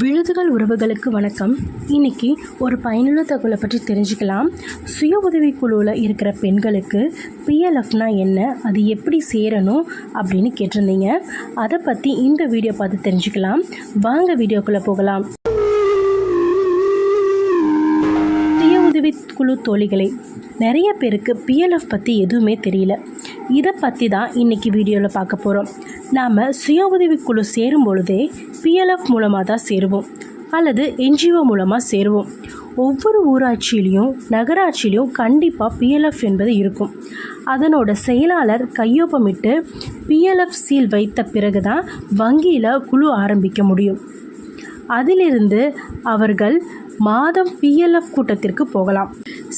விழுதுகள் உறவுகளுக்கு வணக்கம். இன்னைக்கு ஒரு பயனுள்ள தகவலை பற்றி தெரிஞ்சுக்கலாம். சுய உதவி குழுவில் இருக்கிற பெண்களுக்கு பிஎல்எஃப்னா என்ன? அது எப்படி சேரணும்? அப்படின்னு கேட்டிருந்தீங்க. அதை பற்றி இந்த வீடியோ பார்த்து தெரிஞ்சுக்கலாம். வாங்க வீடியோக்குள்ளே போகலாம். சுய உதவி குழு தோழிகளை நிறைய பேருக்கு பிஎல்எஃப் பற்றி எதுவுமே தெரியல. இதை பற்றி தான் இன்றைக்கி வீடியோவில் பார்க்க போகிறோம் நாம் சுய உதவி குழு சேரும் பொழுதே பிஎல்எஃப் மூலமாக தான் சேருவோம். அல்லது என்ஜிஓ மூலமாக சேருவோம். ஒவ்வொரு ஊராட்சியிலையும் நகராட்சியிலையும் கண்டிப்பாக பிஎல்எஃப் என்பது இருக்கும். அதனோட செயலாளர் கையொப்பமிட்டு பிஎல்எஃப் சீல் வைத்த பிறகு தான் வங்கியில் குழு ஆரம்பிக்க முடியும். அதிலிருந்து அவர்கள் மாதம் பிஎல்எஃப் கூட்டத்திற்கு போகலாம்.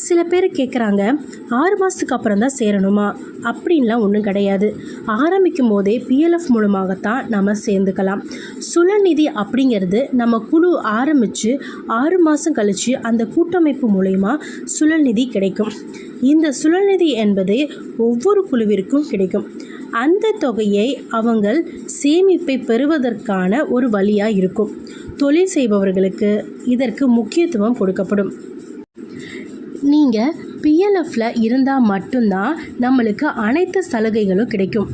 சில பேர் கேட்குறாங்க ஆறு மாதத்துக்கு அப்புறம் தான் சேரணுமா? அப்படின்லாம் ஒன்றும் கிடையாது. ஆரம்பிக்கும் போதே பிஎல்எஃப் மூலமாகத்தான் நம்ம சேர்ந்துக்கலாம். சுழநிதி அப்படிங்கிறது நம்ம குழு ஆரம்பித்து ஆறு மாதம் கழித்து அந்த கூட்டமைப்பு மூலயமா சுழல்நிதி கிடைக்கும். இந்த சுழல்நிதி என்பது ஒவ்வொரு குழுவிற்கும் கிடைக்கும். அந்த தொகையை அவங்கள் சேமிப்பை பெறுவதற்கான ஒரு வழியாக இருக்கும். தொழில் செய்பவர்களுக்கு இதற்கு முக்கியத்துவம் கொடுக்கப்படும். நீங்கள் பிஎல்எஃப்ல இருந்தால் மட்டும்தான் நம்மளுக்கு அனைத்து சலுகைகளும் கிடைக்கும்.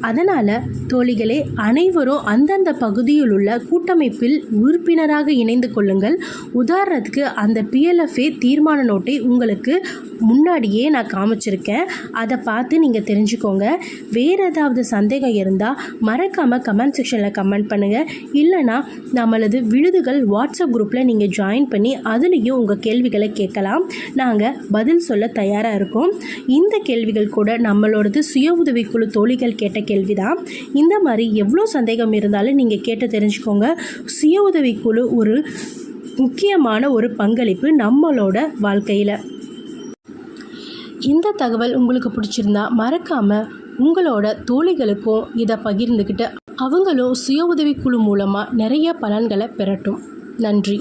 அதனால் தோழிகளே அனைவரும் அந்தந்த பகுதியில் உள்ள கூட்டமைப்பில் உறுப்பினராக இணைந்து கொள்ளுங்கள். உதாரணத்துக்கு அந்த பிஎல்எஃப்ஏ தீர்மான நோட்டை உங்களுக்கு முன்னாடியே நான் காமிச்சிருக்கேன். அதை பார்த்து நீங்கள் தெரிஞ்சுக்கோங்க. வேறு ஏதாவது சந்தேகம் இருந்தால் மறக்காமல் கமெண்ட் செக்ஷனில் கமெண்ட் பண்ணுங்கள் இல்லைனா நம்மளது விழுதுகள் வாட்ஸ்அப் குரூப்பில் நீங்கள் ஜாயின் பண்ணி அதுலேயும் உங்கள் கேள்விகளை கேட்கலாம். நாங்கள் பதில் சொல்ல தயாராக இருக்கோம். இந்த கேள்விகள் கூட நம்மளோடது சுய உதவிக்குழு தோழிகள் கேட்ட கேள்வி தான் இந்த மாதிரி எவ்வளோ சந்தேகம் இருந்தாலும் நீங்கள் கேட்டு தெரிஞ்சுக்கோங்க. சுய உதவிக்குழு ஒரு முக்கியமான ஒரு பங்களிப்பு நம்மளோட வாழ்க்கையில். இந்த தகவல் உங்களுக்கு பிடிச்சிருந்தா மறக்காமல் உங்களோட தோழிகளுக்கும் இதை பகிர்ந்துக்கிட்டு அவங்களும் சுய உதவிக்குழு மூலமாக நிறைய பலன்களை பெறட்டும். நன்றி.